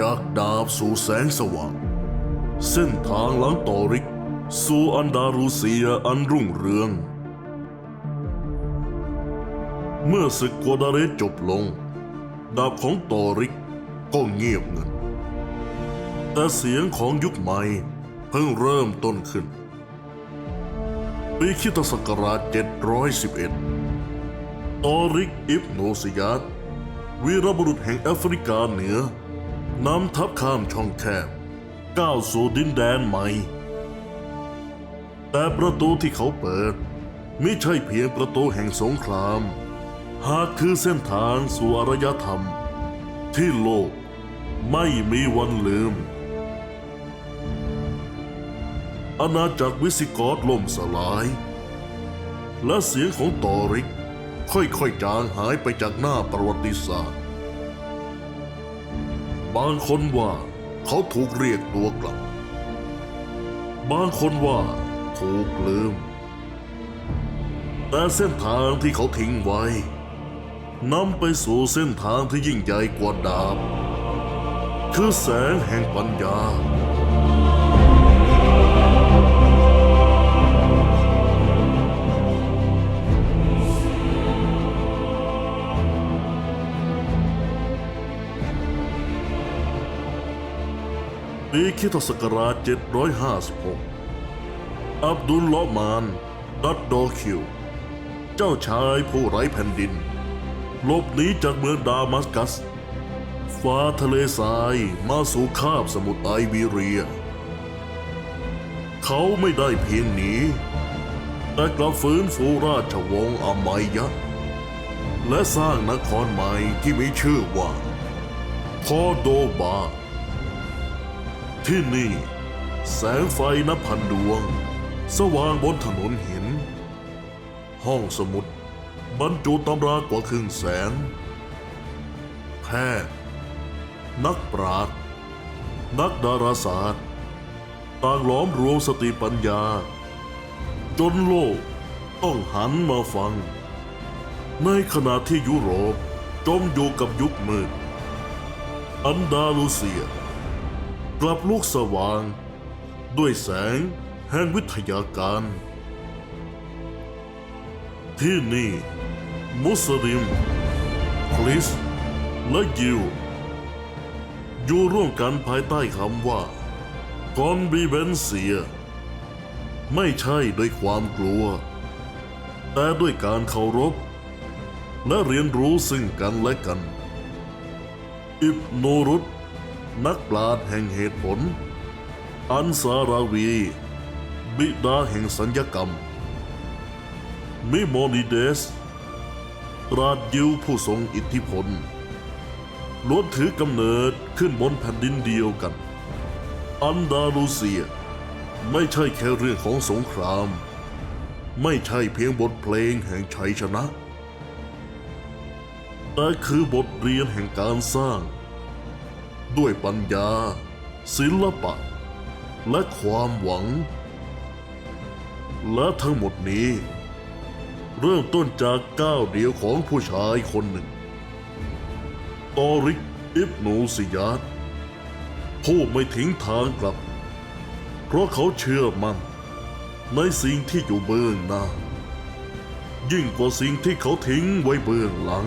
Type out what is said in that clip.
จากดาบสู่แสงสว่าง เส้นทางหลังตอริก สู่อันดารูเซียอันรุ่งเรือง เมื่อศึกกัวดาเรสจบลง ดาบของตอริกก็เงียบเงิน แต่เสียงของยุคใหม่เพิ่งเริ่มต้นขึ้น ปีคิตศักราช 711 ตอริกอิบโนซิยัตวีรบุรุษแห่งแอฟริกาเหนือ นำทัพข้ามช่องแคบก้าวสู่ดินแดนใหม่ แต่ประตูที่เขาเปิดไม่ใช่เพียงประตูแห่งสงคราม หากคือเส้นทางสู่อารยธรรม ที่โลกไม่มีวันลืม อาณาจักรวิสิกอตล่มสลาย และเสียงของตอริกค่อยๆจางหายไปจากหน้าประวัติศาสตร์ บางคนว่าเขาถูกเรียกตัวกลับ บางคนว่าถูกลืม แต่เส้นทางที่เขาทิ้งไว้นำไปสู่เส้นทางที่ยิ่งใหญ่กว่าดาบ คือแสงแห่งปัญญา ปีคริสตศักราช 756 อับดุลเลาะมาน ดัดดอคิว เจ้าชายผู้ไร้แผ่นดิน หลบหนีจากเมืองดามัสกัส ฟ้าทะเลทรายมาสู่คาบสมุทรไอบีเรีย เขาไม่ได้เพียงหนี แต่กลับฟื้นฟูราชวงศ์อามายะ และสร้างนครใหม่ที่มีชื่อว่า คอโดบา ที่นี่ แสงไฟนับพันดวง สว่างบนถนนหิน ห้องสมุด บรรจุตำรากว่าครึ่งแสน แพทย์ นักปราชญ์นักดาราศาสตร์ ต่างล้อมรวมสติปัญญา จนโลกต้องหันมาฟัง ในขณะที่ยุโรปจมอยู่กับยุคมืด อันดาลูเซีย กลับลูกสว่าง ด้วยแสงแห่งวิทยาการ ที่นี่ มุสลิม คริสและยิว อยู่ร่วมกันภายใต้คำว่ากอนบีเบนเซียไม่ใช่ด้วยความกลัว แต่ด้วยการเคารพ และเรียนรู้ซึ่งกันและกัน อิบโนรุต นักปราชญ์แห่งเหตุผล อันซาราวี บิดาแห่งสัญญกรรม มิโมนิเดส ราชยิวผู้ทรงอิทธิพลล้วนถือกำเนิดขึ้นบนแผ่นดินเดียวกัน อันดาลูเซีย ไม่ใช่แค่เรื่องของสงคราม ไม่ใช่เพียงบทเพลงแห่งชัยชนะ แต่คือบทเรียนแห่งการสร้าง ด้วยปัญญา ศิลปะ และความหวัง และทั้งหมดนี้ เริ่มต้นจากก้าวเดียวของผู้ชายคนหนึ่ง ตอริก อิบนูซิยาตผู้ไม่ทิ้งทางกลับ เพราะเขาเชื่อมั่นในสิ่งที่อยู่เบื้องหน้า ยิ่งกว่าสิ่งที่เขาทิ้งไว้เบื้องหลัง